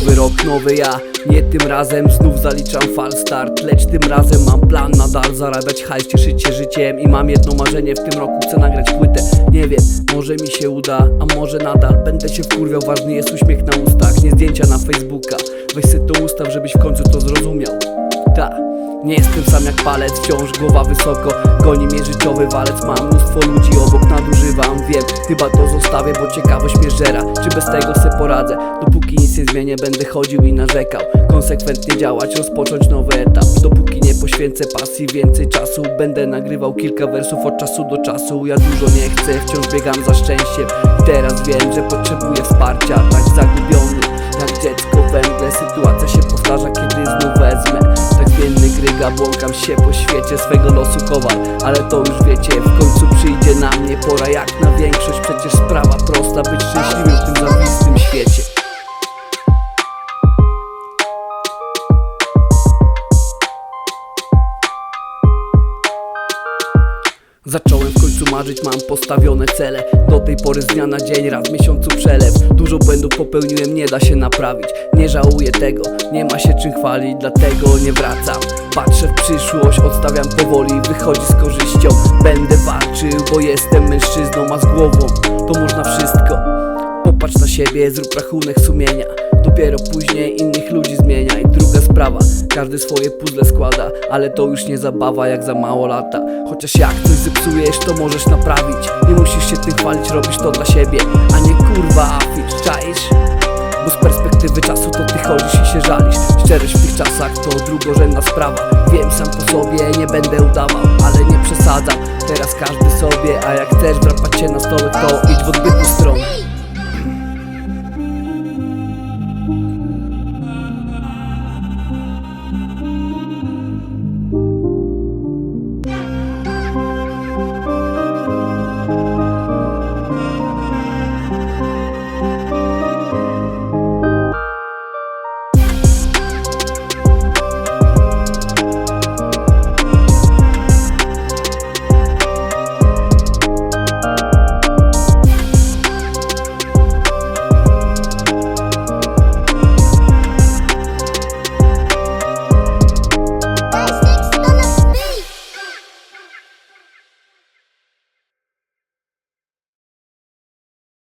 Nowy rok, nowy ja. Nie tym razem znów zaliczam fal start. Lecz tym razem mam plan nadal Zarabiać hajs, cieszyć się życiem. I mam jedno marzenie w tym roku Chcę nagrać płytę. Nie wiem, może mi się uda A może nadal. Będę się wkurwiał Ważny jest uśmiech na ustach. Nie zdjęcia na Facebooka. Weź sobie to ustaw, żebyś w końcu to zrozumiał. Ta nie jestem sam jak palec, wciąż głowa wysoko. Goni mnie życiowy walec, mam mnóstwo ludzi obok nadużywam. Wiem, chyba to zostawię, bo ciekawość mnie żera. Czy bez tego se poradzę? Dopóki nic nie zmienię, będę chodził i narzekał. Konsekwentnie działać, rozpocząć nowy etap. Dopóki nie poświęcę pasji więcej czasu Będę nagrywał kilka wersów od czasu do czasu. Ja dużo nie chcę, wciąż biegam za szczęściem. Teraz wiem, że potrzebuję wsparcia Tak zagubiony, jak dziecko węgle Sytuacja się powtarza, kiedy znów wezmę. Tak biedny gryga, błąkam się po świecie Swego losu kowal, ale to już wiecie W końcu przyjdzie na mnie pora jak na większość. Przecież sprawa prosta, być szczęśliwym Zacząłem w końcu marzyć, mam postawione cele. Do tej pory z dnia na dzień, raz w miesiącu przelew. Dużo błędów popełniłem, nie da się naprawić. Nie żałuję tego, nie ma się czym chwalić Dlatego nie wracam. Patrzę w przyszłość, odstawiam powoli Wychodzi z korzyścią, będę walczył Bo jestem mężczyzną, a z głową To można wszystko. Popatrz na siebie, zrób rachunek sumienia Dopiero później innych ludzi zmienia I druga sprawa, każdy swoje puzzle składa Ale to już nie zabawa jak za mało lata. Chociaż jak coś zepsujesz to możesz naprawić. Nie musisz się tym chwalić, robisz to dla siebie A nie kurwa afisz, czaisz? Bo z perspektywy czasu to ty chodzisz i się żalisz. Szczerość w tych czasach to drugorzędna sprawa. Wiem sam po sobie, nie będę udawał Ale nie przesadzam, teraz każdy sobie A jak chcesz drapać się na stole to idź w odbytą stronę